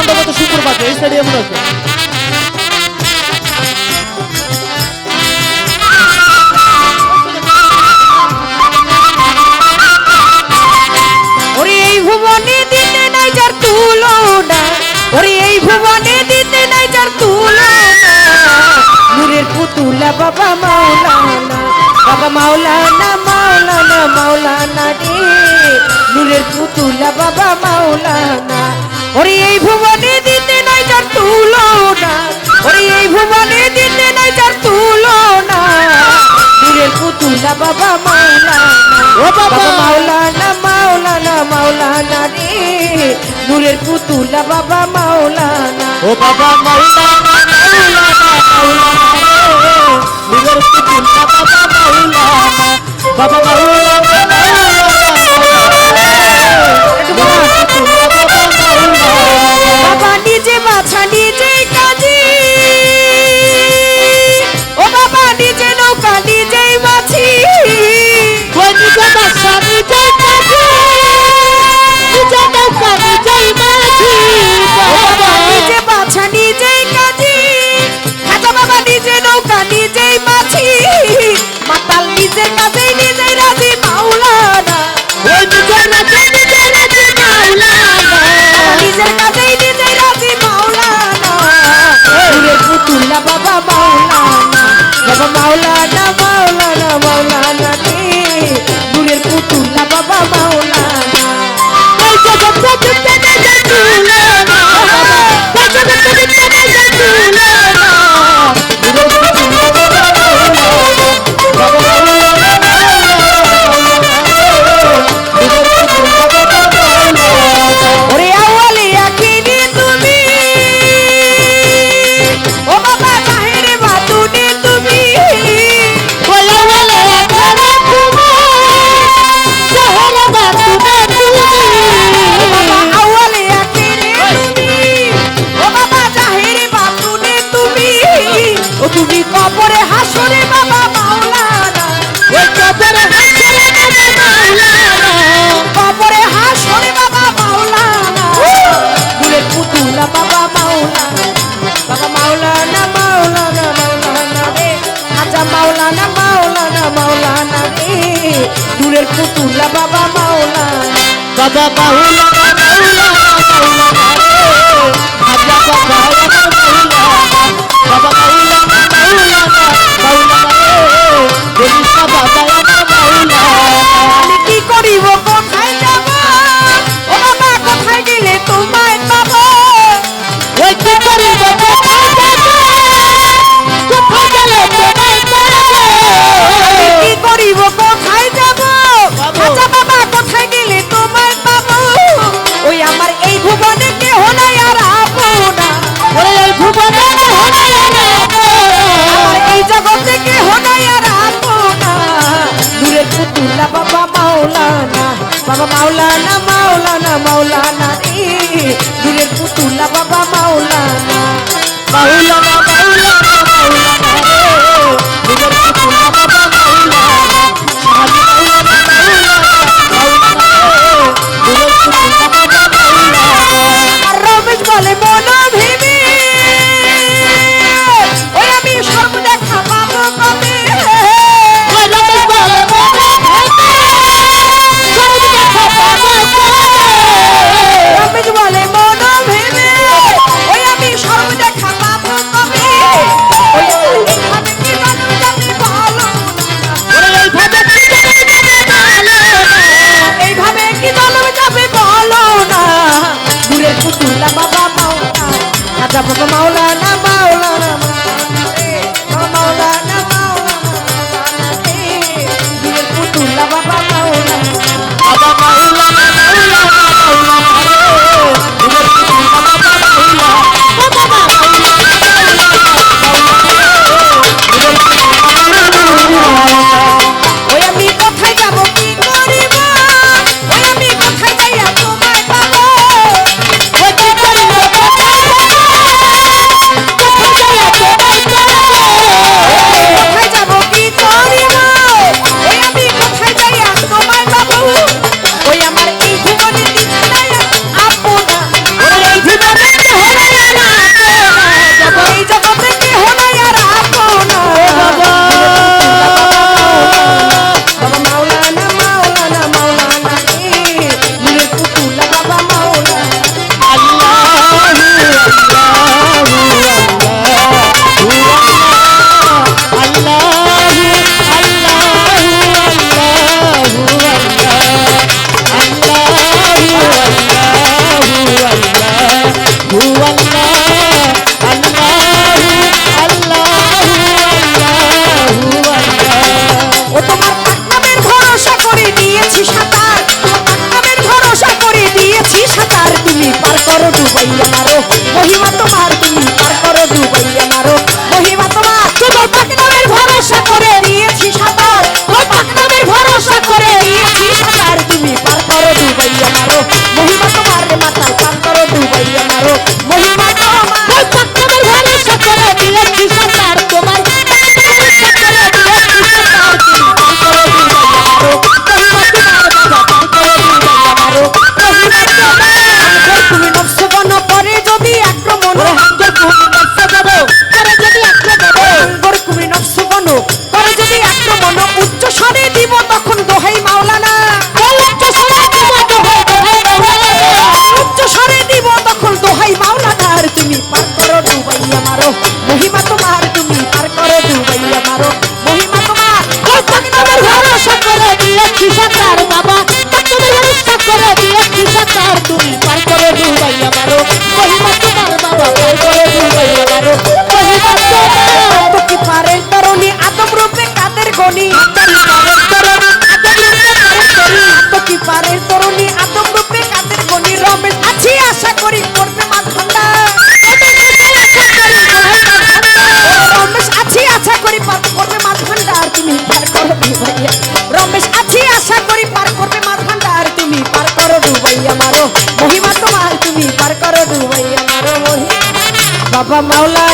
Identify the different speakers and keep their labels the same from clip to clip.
Speaker 1: মণ্ডপ তো সুপ্রভাতে এই স্টেডিয়াম
Speaker 2: এই ভুবনে দিতে নাই যার তুলনা, ওরে এই ভুবনে দিতে নাই যার তুলনা। নূরের পুতুলা বাবা মাওলানা বাবা মাওলানা মাওলানা মাওলানা রে। নূরের পুতুলা বাবা মাওলানা ওরে এই ভুবনে দিতে নাই যার তুলনা। ওরে এই ভুবনে দিতে নাই যার তুলনা। বীরের পুতুলা বাবা মাওলানা।
Speaker 1: ও বাবা!
Speaker 2: মাওলানা মাওলানা মাওলানা রে। নূরের পুতুলা বাবা মাওলানা।
Speaker 1: ও বাবা মাওলানা মাওলানা মাওলানা
Speaker 2: নূরের পুতুলা বাবা মাওলানা। বাবা মাওলানা নূরের পুতুলা বাবা মাওলা
Speaker 1: বাবা মাওলা মাওলা বাবা মাওলা মাওলা বাবা
Speaker 2: মাওলা মাওলা বাবা মাওলা
Speaker 1: বাবা
Speaker 2: মাওলা মাওলানা মাওলানা মাওলানা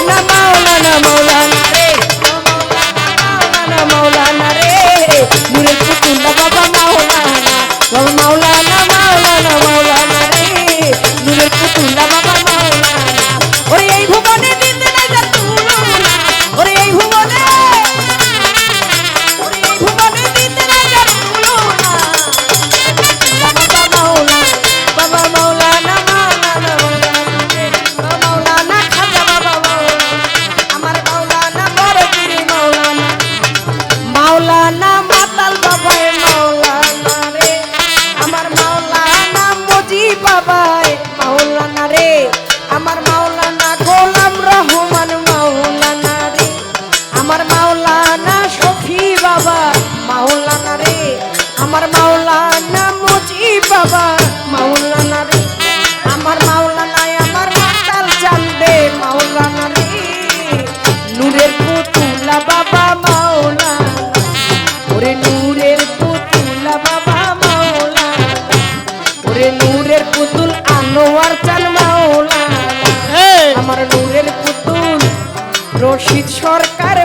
Speaker 2: মাওলানা মাতাল বাবাই মাওলানা রে। আমার মাওলানা মজি বাবাই মাওলানা রে। আমার মাওলানা গোলাম রহমান মাওলানা রে। আমার মাওলানা শফি বাবা মাওলানা রে। আমার মাওলানা মজি বাবা মাওলানা আনোয়ার চান মাওলানা আমার নূরের পুতুল রশিদ সরকার